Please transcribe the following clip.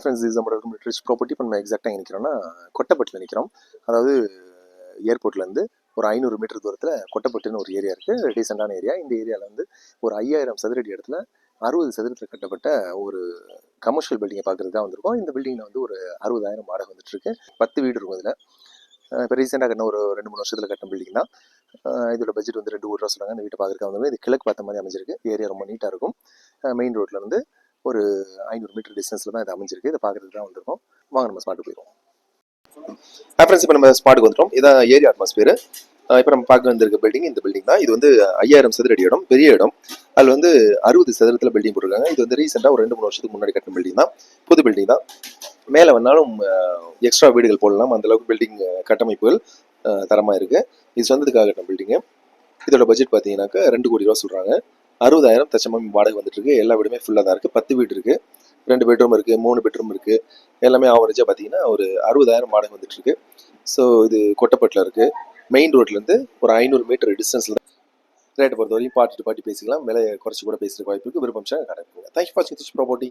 Friends is நம்மளோட rich property இப்போ நம்ம எக்ஸாக்டாக நிற்கிறோம்னா கொட்டப்பட்டில் நிற்கிறோம் அதாவது ஏர்போர்ட்லேருந்து ஒரு ஐநூறு மீட்டர் தூரத்தில் கொட்டப்பட்டுன்னு ஒரு ஏரியா இருக்குது டீசெண்டான ஏரியா இந்த ஏரியாவில் வந்து ஒரு ஐயாயிரம் சதுரடி இடத்துல அறுபது சதுரத்தில் கட்டப்பட்ட ஒரு கமர்ஷியல் பில்டிங்கை பார்க்குறது தான் வந்திருக்கோம். இந்த பில்டிங்கில் வந்து ஒரு அறுபதாயிரம் வாடகை வந்துட்டுருக்கு பத்து வீடு இருக்கும் இதில். இப்போ ரீசெண்டாக கட்டின ஒரு ரெண்டு மூணு வருஷத்தில் கட்டின பில்டிங் தான். இதோட பட்ஜெட் வந்து ரெண்டு கோடி ரூபா சொல்கிறாங்க இந்த வீட்டை பார்க்குறதுக்கு வந்து இது கிழக்கு பார்த்த மாதிரி அமைஞ்சிருக்கு. ஏரியா ரொம்ப நீட்டாக இருக்கும். மெயின் ரோட்டில் வந்து ஒரு ஐநூறு மீட்டர் டிஸ்டன்ஸில் தான் இது அமைஞ்சிருக்கு. இதை பார்க்குறதுக்கு தான் வந்திருக்கோம். வாங்க நம்ம ஸ்பாட்டுக்கு போயிடுவோம். ஃப்ரெண்ட்ஸ் இப்போ நம்ம ஸ்பாட்டுக்கு வந்துட்டோம். இதான் ஏரியா அட்மாஸ்பியர் இப்போ நம்ம பார்க்க வந்திருக்க பில்டிங் இந்த பில்டிங் தான். இது வந்து ஐயாயிரம் சதுரடி இடம் பெரிய இடம். அதில் வந்து அறுபது சதுரத்தில் பில்டிங் போட்டிருக்காங்க. இது வந்து ரீசெண்டாக ஒரு ரெண்டு மூணு வருஷத்துக்கு முன்னாடி கட்டின பில்டிங் தான். புது பில்டிங் தான். மேலே வந்தாலும் எக்ஸ்ட்ரா வீடுகள் போடலாம். அந்தளவுக்கு பில்டிங் கட்டமைப்புகள் தரமாக இருக்கு. இது சொந்தத்துக்காக கட்டின பில்டிங்கு இதோட பட்ஜெட் பார்த்தீங்கன்னாக்கா ரெண்டு கோடி ரூபா சொல்கிறாங்க அறுபதாயிரம் தச்சமம் வாடகை வந்துட்டு இருக்கு எல்லா வீடுமே ஃபுல்லாக தான் இருக்குது பத்து வீடு இருக்குது ரெண்டு பெட்ரூம் இருக்குது மூணு பெட்ரூம் இருக்குது எல்லாமே ஆவரேஜாக பார்த்தீங்கன்னா ஒரு அறுபதாயிரம் வாடகை வந்துட்டு இருக்கு ஸோ இது கொட்டப்பட்டில் இருக்குது மெயின் ரோட்லேருந்து ஒரு ஐநூறு மீட்டர் டிஸ்டன்ஸில் ரேட்டை பொறுத்த வரைக்கும் பார்ட்டி பாட்டி பேசிக்கலாம். விலையை குறைச்சி கூட பேசுகிற வாய்ப்பு இருக்குது விருப்பம் சார் பண்ணுங்கள் thank you for seeing this property